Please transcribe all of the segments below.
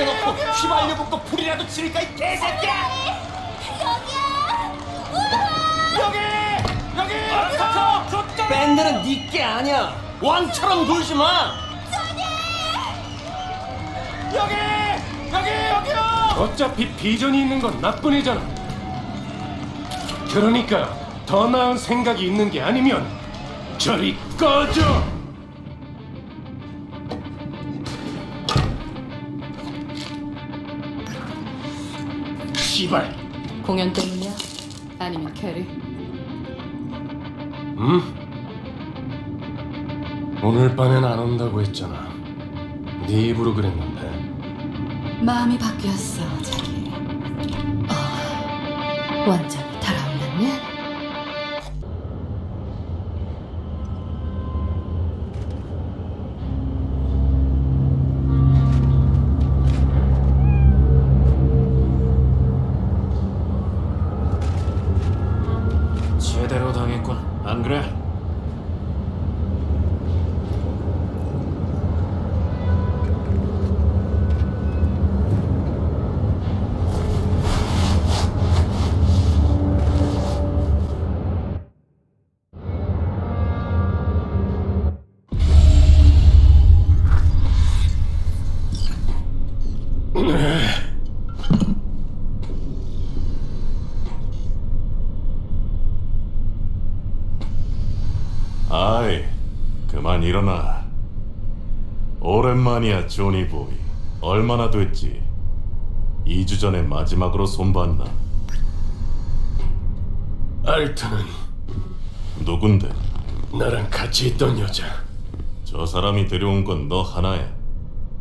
벌려놓고 휘발유 붓고 불이라도 지를까 이 개새끼야! 여기! 여기! 밴드는 니게 아니야! 왕처럼 굴지 마! 여기! 여기! 여기요! 어차피 비전이 있는 건 나뿐이잖아. 그러니까 더 나은 생각이 있는 게 아니면 저리 꺼져. 씨발. 공연 때문이야? 아니면 캐리? 오늘 밤엔 안 온다고 했잖아. 네 입으로 그랬는데. 마음이 바뀌었어, 자기. 어, 완전히 달아올랐네. 일어나. 오랜만이야, 조니 보이. 얼마나 됐지? 2주 전에 마지막으로 손봤나? 알트는 누군데? 나랑 같이 있던 여자. 저 사람이 데려온 건 너 하나야.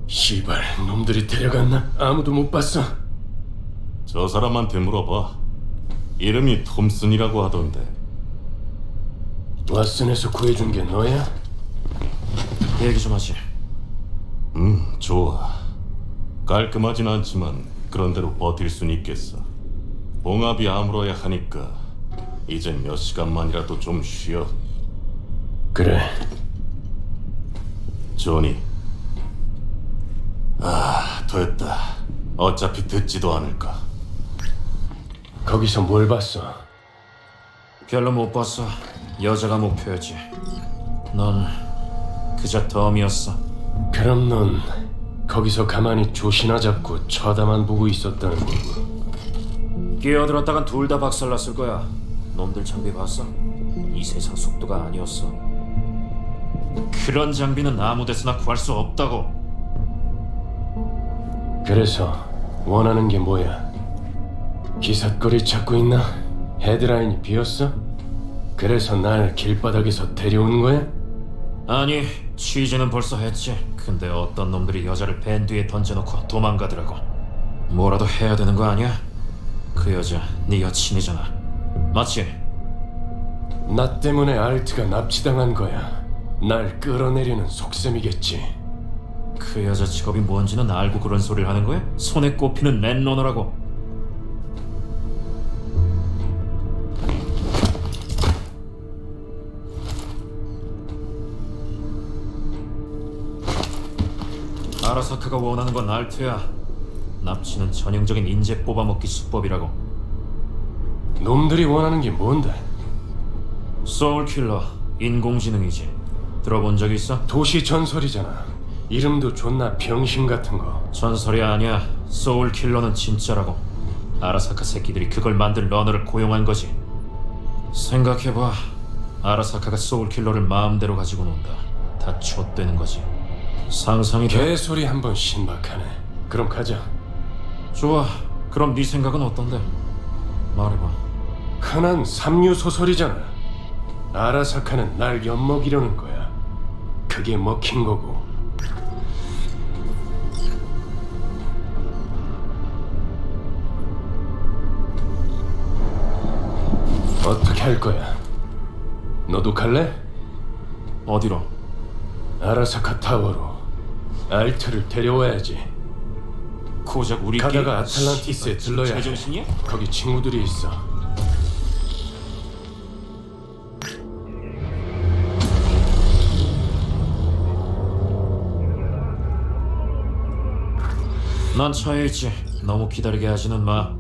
씨발, 놈들이 데려갔나? 아무도 못 봤어. 저 사람한테 물어봐. 이름이 톰슨이라고 하던데. 왓슨에서 구해준 게 너야? 얘기 좀 하지. 음, 좋아. 깔끔하진 않지만 그런대로 버틸 순 있겠어. 봉합이 아물어야 하니까 이젠 몇 시간만이라도 좀 쉬어. 그래. 조니. 아, 됐다. 어차피 듣지도 않을까. 거기서 뭘 봤어? 별로 못 봤어. 여자가 목표였지. 넌 그저 덤이었어. 그럼 넌 거기서 가만히 조시나 잡고 쳐다만 보고 있었다는 거고. 끼어들었다간 둘 다 박살났을 거야. 놈들 장비 봤어? 이 세상 속도가 아니었어. 그런 장비는 아무 데서나 구할 수 없다고. 그래서 원하는 게 뭐야? 기삿거리 찾고 있나? 헤드라인이 비었어? 그래서 날 길바닥에서 데려오는 거야? 아니, 취재는 벌써 했지. 근데 어떤 놈들이 여자를 밴 뒤에 던져놓고 도망가더라고. 뭐라도 해야 되는 거 아니야? 그 여자 네 여친이잖아. 맞지? 나 때문에 알트가 납치당한 거야. 날 끌어내리는 속셈이겠지. 그 여자 직업이 뭔지는 알고 그런 소리를 하는 거야? 손에 꼽히는 랜러너라고. 아라사카가 원하는 건 알트야. 납치는 전형적인 인재 뽑아먹기 수법이라고. 놈들이 원하는 게 뭔데? 소울킬러, 인공지능이지. 들어본 적 있어? 도시 전설이잖아. 이름도 존나 병신 같은 거. 전설이 아니야. 소울킬러는 진짜라고. 아라사카 새끼들이 그걸 만들 러너를 고용한 거지. 생각해봐. 아라사카가 소울킬러를 마음대로 가지고 논다. 다 좆되는 거지. 상상이 돼? 개소리 한 번 신박하네. 그럼 가자. 좋아. 그럼 네 생각은 어떤데? 말해봐. 흔한 삼류 소설이잖아. 아라사카는 날 엿먹이려는 거야. 그게 먹힌 거고. 어떻게 할 거야? 너도 갈래? 어디로? 아라사카 타워로 알트를 데려와야지. 고작 우리 가다가 아틀란티스에 아, 들러야 해. 정신이야? 거기 친구들이 있어. 난 차에 있지. 너무 기다리게 하지는 마.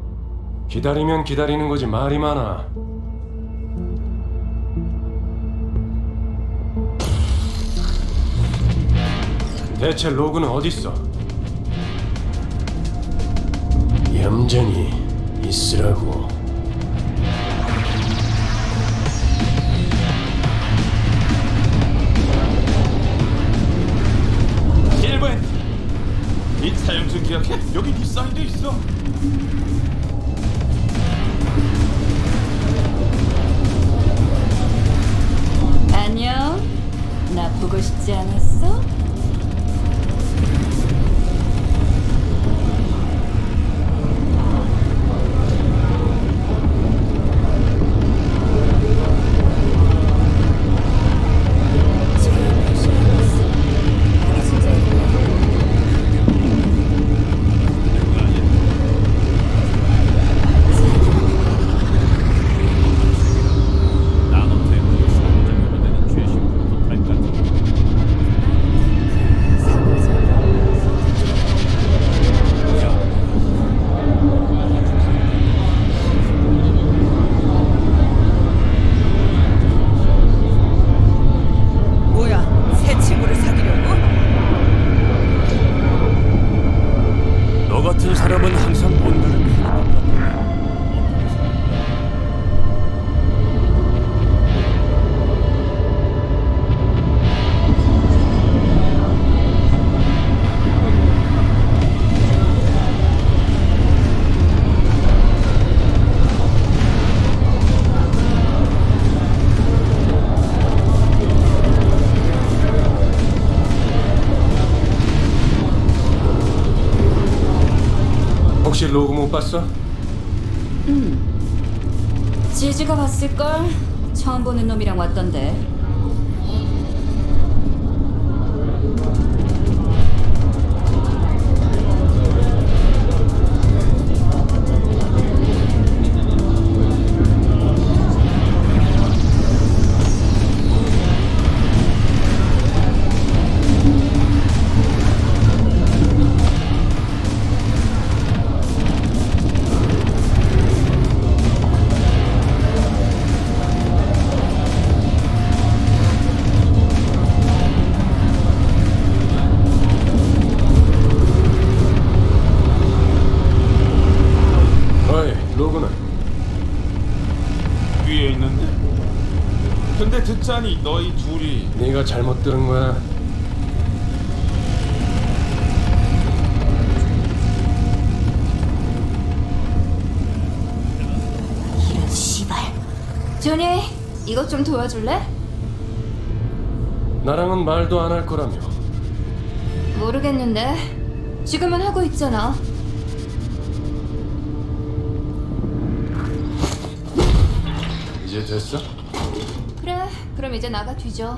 기다리면 기다리는 거지 말이 많아. 대체 로그는 어딨어? 얌전히 있으라고. 실버핸드 이 사용증 기억해? 여기 네 사인도 있어 못 봤어? 지지가 봤을걸? 처음 보는 놈이랑 왔던데. 네가 잘못 들은 거야. 조니, 이것 좀 도와줄래? 나랑은 말도 안 할 거라며. 모르겠는데. 지금은 하고 있잖아. 이제 됐어? 그래, 그럼 이제 나가 뒤져.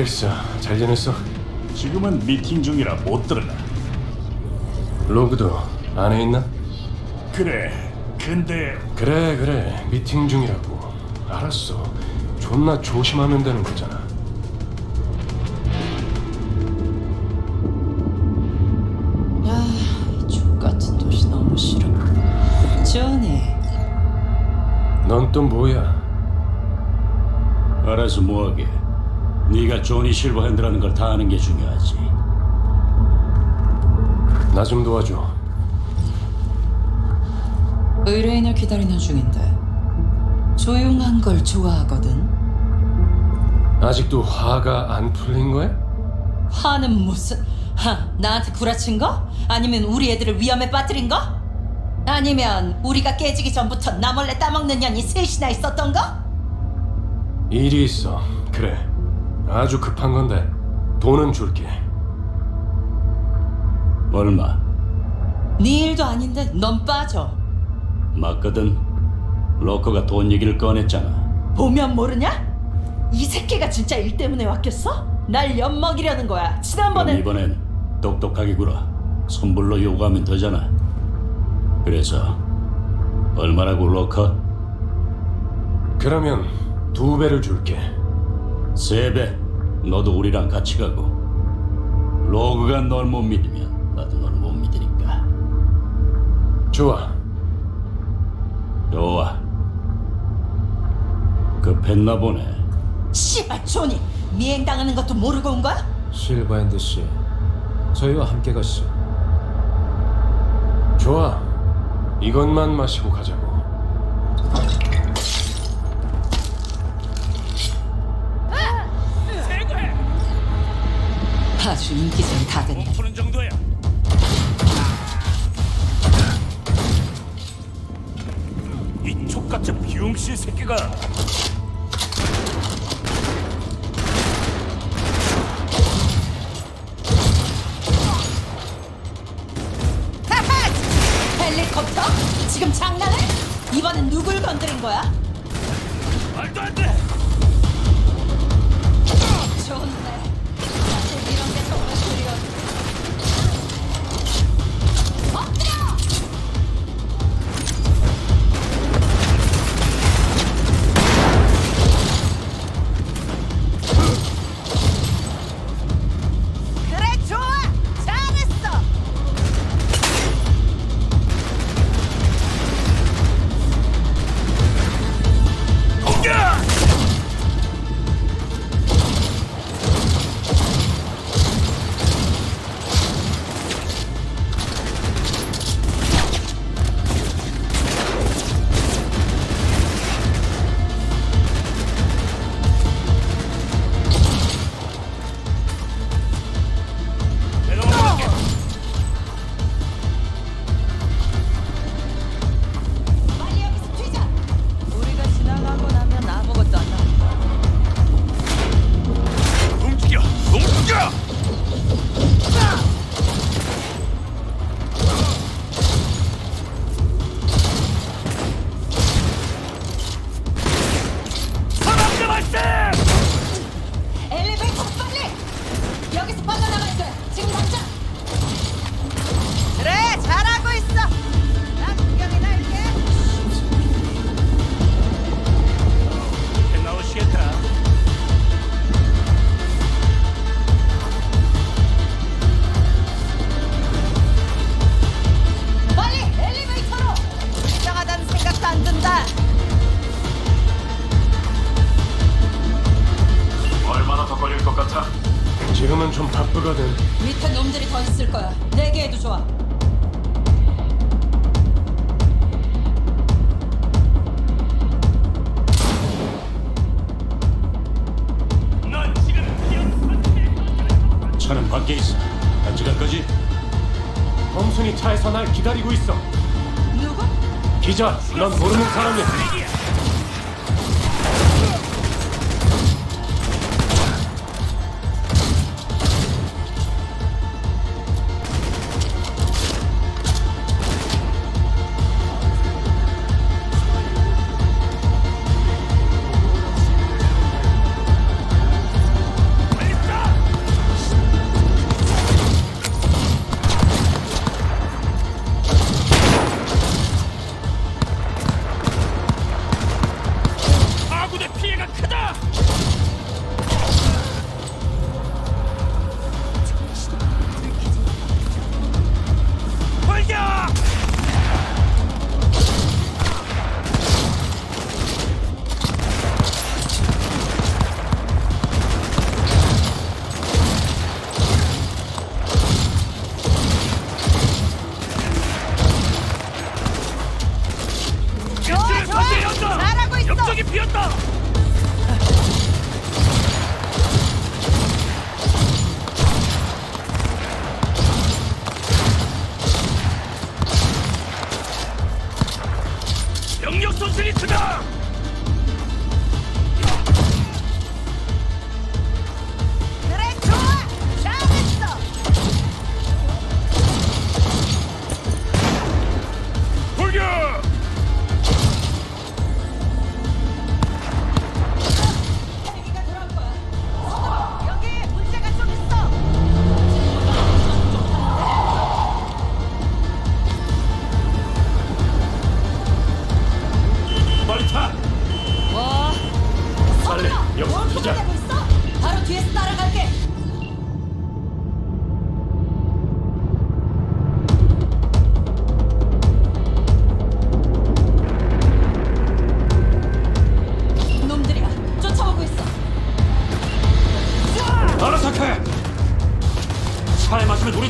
앵겔스, 잘 지냈어? 지금은 미팅 중이라 못 들으나 로그도 안에 있나? 그래 근데 그래 그래. 미팅 중이라고. 알았어. 존나 조심하면 되는 거잖아. 족 같은 도시 너무 싫어. 조니, 넌또 뭐야? 알아서 뭐하게 네가 조니 실버핸드라는 걸 다 아는 게 중요하지 나 좀 도와줘 의뢰인을 기다리는 중인데 조용한 걸 좋아하거든. 아직도 화가 안 풀린 거야? 화는 무슨? 하, 나한테 구라친 거? 아니면 우리 애들을 위험에 빠뜨린 거? 아니면 우리가 깨지기 전부터 나 몰래 따먹는 년이 셋이나 있었던 거? 일이 있어. 그래. 아주 급한 건데 돈은 줄게. 얼마? 네 일도 아닌데 넌 빠져. 맞거든. 로커가 돈 얘기를 꺼냈잖아. 보면 모르냐? 이 새끼가 진짜 일 때문에 왔겠어? 날 엿먹이려는 거야. 그럼 지난번엔 이번엔 똑똑하게 굴어. 손불로 요구하면 되잖아. 그래서 얼마라고 로커? 그러면 두 배를 줄게. 세 배. 너도 우리랑 같이 가고. 로그가 널 못 믿으면 나도 널 못 믿으니까. 좋아. 좋아. 급했나 보네. 씨발 조니 미행당하는 것도 모르고 온 거야? 실버핸드 씨, 저희와 함께 가시죠. 좋아. 이것만 마시고 가자 아주 인기쟁이 다 됐네. 푸는 정도야. 이 족같은 비용실 새끼가 헬리콥터? 지금 장난해? 이번엔 누굴 건드린 거야? 말도 안 돼. 차는 밖에 있어. 거지? 범순이 차에서 날 기다리고 있어. 누구? 기자, 넌 모르는 사람이야. 역적이 비었다!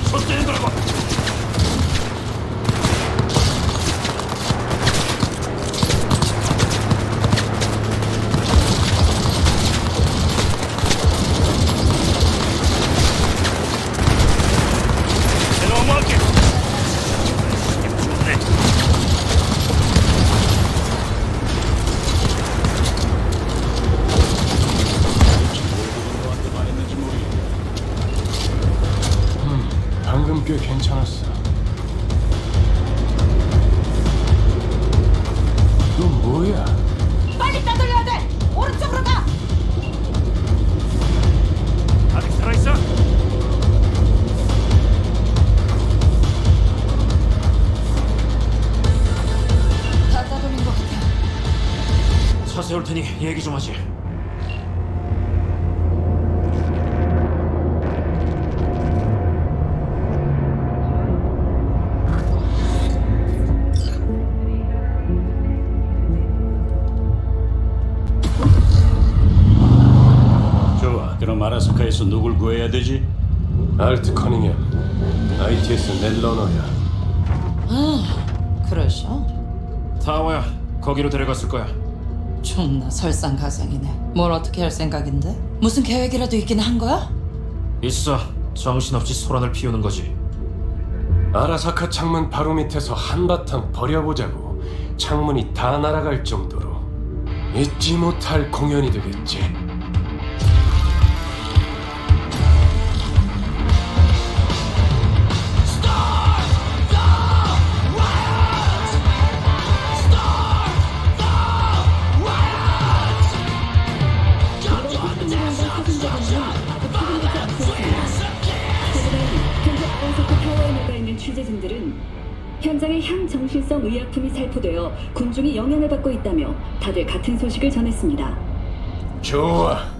차에 맞으면 우린 얘기 좀 하지. 좋아. 그럼 아라스카에서 누굴 구해야 되지? 알트 커닝햄, ITS 넷러너야. 그러셔? 타워야, 거기로 데려갔을 거야. 존나 설상가상이네. 뭘 어떻게 할 생각인데? 무슨 계획이라도 있긴 한 거야? 있어. 정신없이 소란을 피우는 거지. 아라사카 창문 바로 밑에서 한바탕 버려보자고 창문이 다 날아갈 정도로 잊지 못할 공연이 되겠지. 살포되어 군중이 영향을 받고 있다며 다들 같은 소식을 전했습니다. 좋아.